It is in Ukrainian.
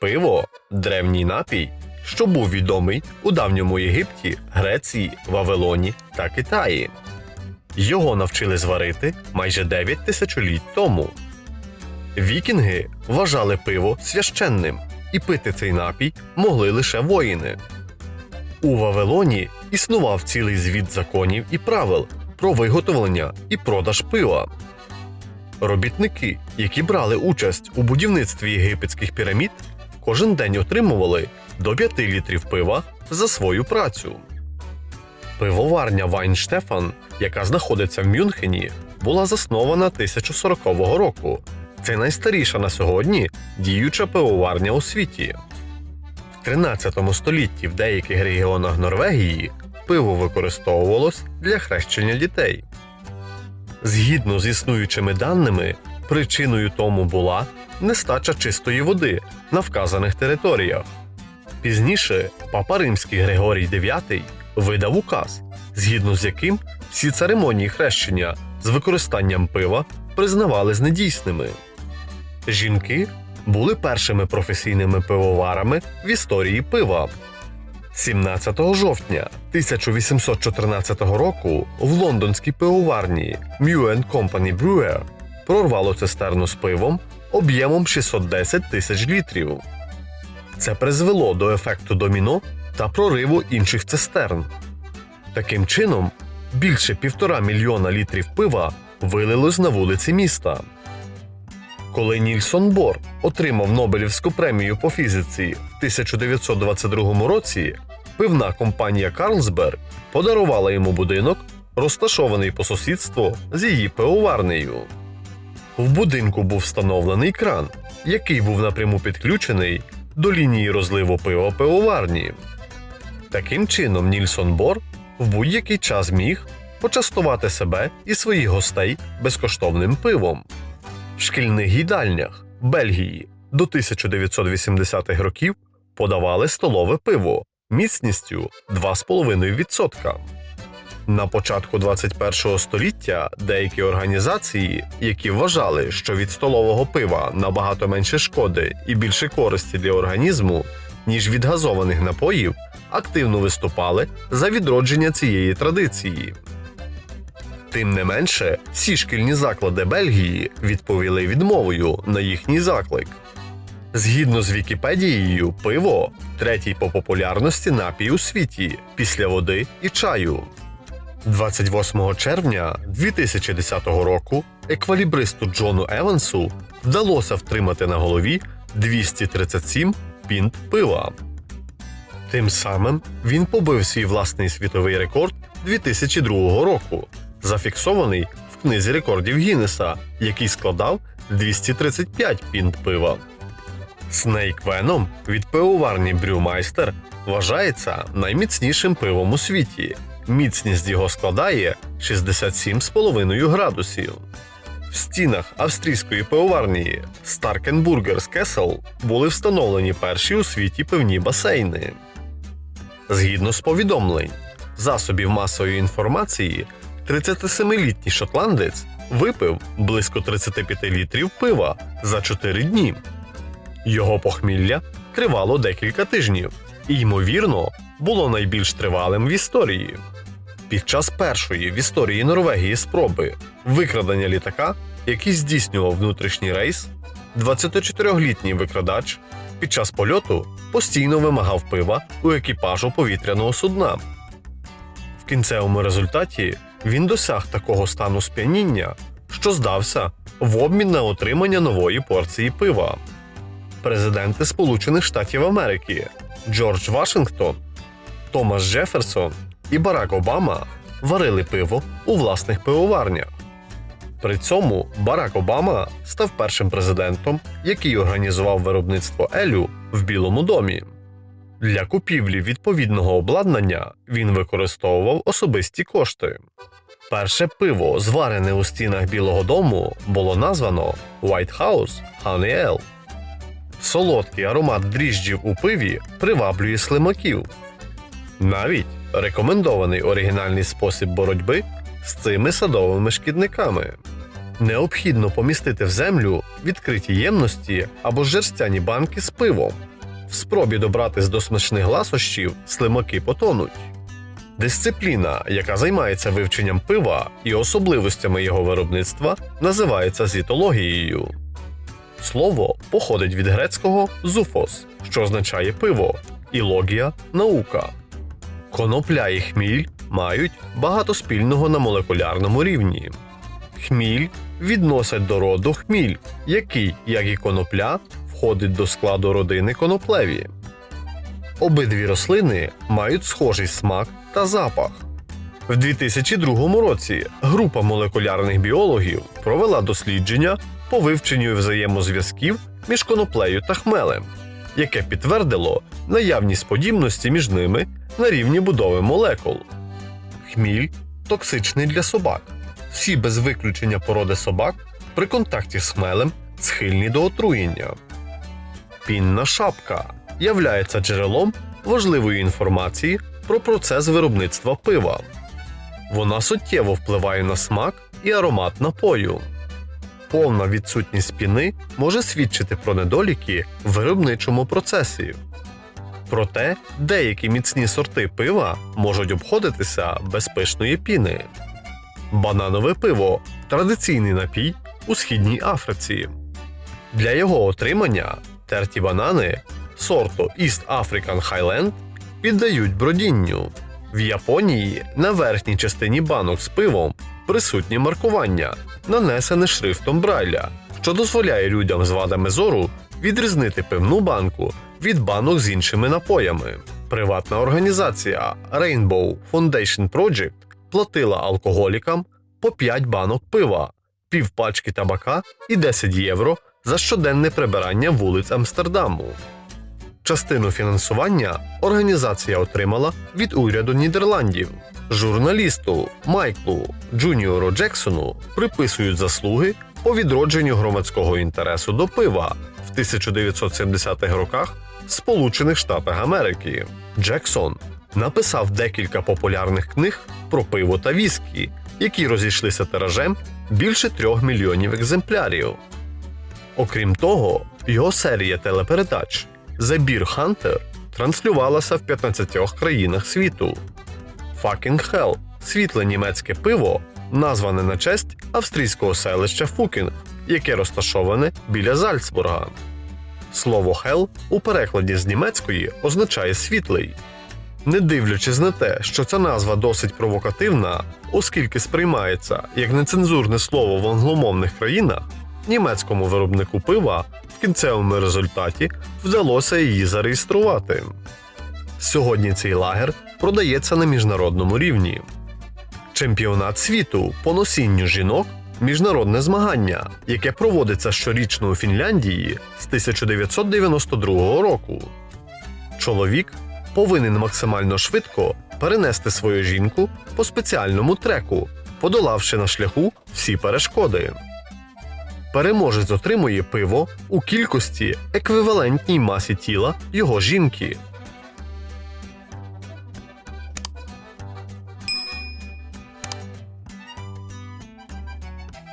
Пиво древній напій, що був відомий у давньому Єгипті, Греції, Вавилоні та Китаї. Його навчили зварити майже 9 тисячоліть тому. Вікінги вважали пиво священним, і пити цей напій могли лише воїни. У Вавилоні існував цілий звіт законів і правил про виготовлення і продаж пива. Робітники, які брали участь у будівництві єгипетських пірамід, кожен день отримували до 5 літрів пива за свою працю. Пивоварня Вайнштефан, яка знаходиться в Мюнхені, була заснована 1040 року. Це найстаріша на сьогодні діюча пивоварня у світі. В 13 столітті в деяких регіонах Норвегії пиво використовувалось для хрещення дітей. Згідно з існуючими даними, причиною тому була нестача чистої води на вказаних територіях. Пізніше папа римський Григорій IX видав указ, згідно з яким всі церемонії хрещення з використанням пива признавались недійсними. Жінки були першими професійними пивоварами в історії пива. 17 жовтня 1814 року в лондонській пивоварні Mew Company Brewer прорвало цистерну з пивом об'ємом 610 тисяч літрів. Це призвело до ефекту доміно та прориву інших цистерн. Таким чином, більше півтора мільйона літрів пива вилилось на вулиці міста. Коли Нільсон Бор отримав Нобелівську премію по фізиці в 1922 році, пивна компанія Карлсберг подарувала йому будинок, розташований по сусідству з її пивоварнею. В будинку був встановлений кран, який був напряму підключений до лінії розливу пива пивоварні. Таким чином, Нільсон Бор в будь-який час міг почастувати себе і своїх гостей безкоштовним пивом. В шкільних їдальнях Бельгії до 1980-х років подавали столове пиво міцністю 2,5%. На початку 21 століття деякі організації, які вважали, що від столового пива набагато менше шкоди і більше користі для організму, ніж від газованих напоїв, активно виступали за відродження цієї традиції. Тим не менше, всі шкільні заклади Бельгії відповіли відмовою на їхній заклик. Згідно з Вікіпедією, пиво третій по популярності напій у світі після води і чаю. 28 червня 2010 року еквалібристу Джону Евансу вдалося втримати на голові 237 пінт пива. Тим самим він побив свій власний світовий рекорд 2002 року, зафіксований в книзі рекордів Гіннеса, який складав 235 пінт пива. Snake Venom від пивоварні Брюмайстер вважається найміцнішим пивом у світі. Міцність його складає 67,5 градусів. В стінах австрійської пивоварні Starkenburgers Kessel були встановлені перші у світі пивні басейни. Згідно з повідомлень засобів масової інформації, 37-літній шотландець випив близько 35 літрів пива за 4 дні. Його похмілля тривало декілька тижнів і, ймовірно, було найбільш тривалим в історії. Під час першої в історії Норвегії спроби викрадення літака, який здійснював внутрішній рейс, 24-літній викрадач під час польоту постійно вимагав пива у екіпажу повітряного судна. В кінцевому результаті він досяг такого стану сп'яніння, що здався в обмін на отримання нової порції пива. Президенти Сполучених Штатів Америки Джордж Вашингтон, Томас Джеферсон і Барак Обама варили пиво у власних пивоварнях. При цьому Барак Обама став першим президентом, який організував виробництво Елю в Білому домі. Для купівлі відповідного обладнання він використовував особисті кошти. Перше пиво, зварене у стінах Білого дому, було названо White House Honey Ale. Солодкий аромат дріжджів у пиві приваблює слимаків. Навіть рекомендований оригінальний спосіб боротьби з цими садовими шкідниками. Необхідно помістити в землю відкриті ємності або жерстяні банки з пивом. В спробі добратись до смачних ласощів слимаки потонуть. Дисципліна, яка займається вивченням пива і особливостями його виробництва, називається зітологією. Слово походить від грецького зуфос, що означає пиво, і логія наука. Конопля і хміль мають багато спільного на молекулярному рівні. Хміль відносять до роду хміль, який, як і конопля, входить до складу родини коноплеві. Обидві рослини мають схожий смак та запах. В 2002 році група молекулярних біологів провела дослідження по вивченню взаємозв'язків між коноплею та хмелем, яке підтвердило наявність подібності між ними на рівні будови молекул. Хміль токсичний для собак. Всі без виключення породи собак при контакті з хмелем схильні до отруєння. Пінна шапка являється джерелом важливої інформації про процес виробництва пива. Вона суттєво впливає на смак і аромат напою. Повна відсутність піни може свідчити про недоліки в виробничому процесі. Проте деякі міцні сорти пива можуть обходитися без пишної піни. Бананове пиво традиційний напій у східній Африці. Для його отримання терті банани сорту East African Highland піддають бродінню. В Японії на верхній частині банок з пивом присутнє маркування, нанесене шрифтом Брайля, що дозволяє людям з вадами зору відрізнити пивну банку від банок з іншими напоями. Приватна організація Rainbow Foundation Project платила алкоголікам по 5 банок пива, пів пачки табака і 10 євро за щоденне прибирання вулиць Амстердаму. Частину фінансування організація отримала від уряду Нідерландів. Журналісту Майклу Джуніору Джексону приписують заслуги по відродженню громадського інтересу до пива в 1970-х роках Сполучених Штатах Америки. Джексон написав декілька популярних книг про пиво та віскі, які розійшлися тиражем більше трьох мільйонів екземплярів. Окрім того, його серія телепередач The Beer Hunter транслювалася в 15 країнах світу. Fucking Hell – світле німецьке пиво, назване на честь австрійського селища Фукінг, яке розташоване біля Зальцбурга. Слово Hell у перекладі з німецької означає світлий. Не дивлячись на те, що ця назва досить провокативна, оскільки сприймається як нецензурне слово в англомовних країнах, німецькому виробнику пива в кінцевому результаті вдалося її зареєструвати. Сьогодні цей лагер продається на міжнародному рівні. Чемпіонат світу по носінню жінок міжнародне змагання, яке проводиться щорічно у Фінляндії з 1992 року. Чоловік повинен максимально швидко перенести свою жінку по спеціальному треку, подолавши на шляху всі перешкоди. Переможець отримує пиво у кількості еквівалентній масі тіла його жінки.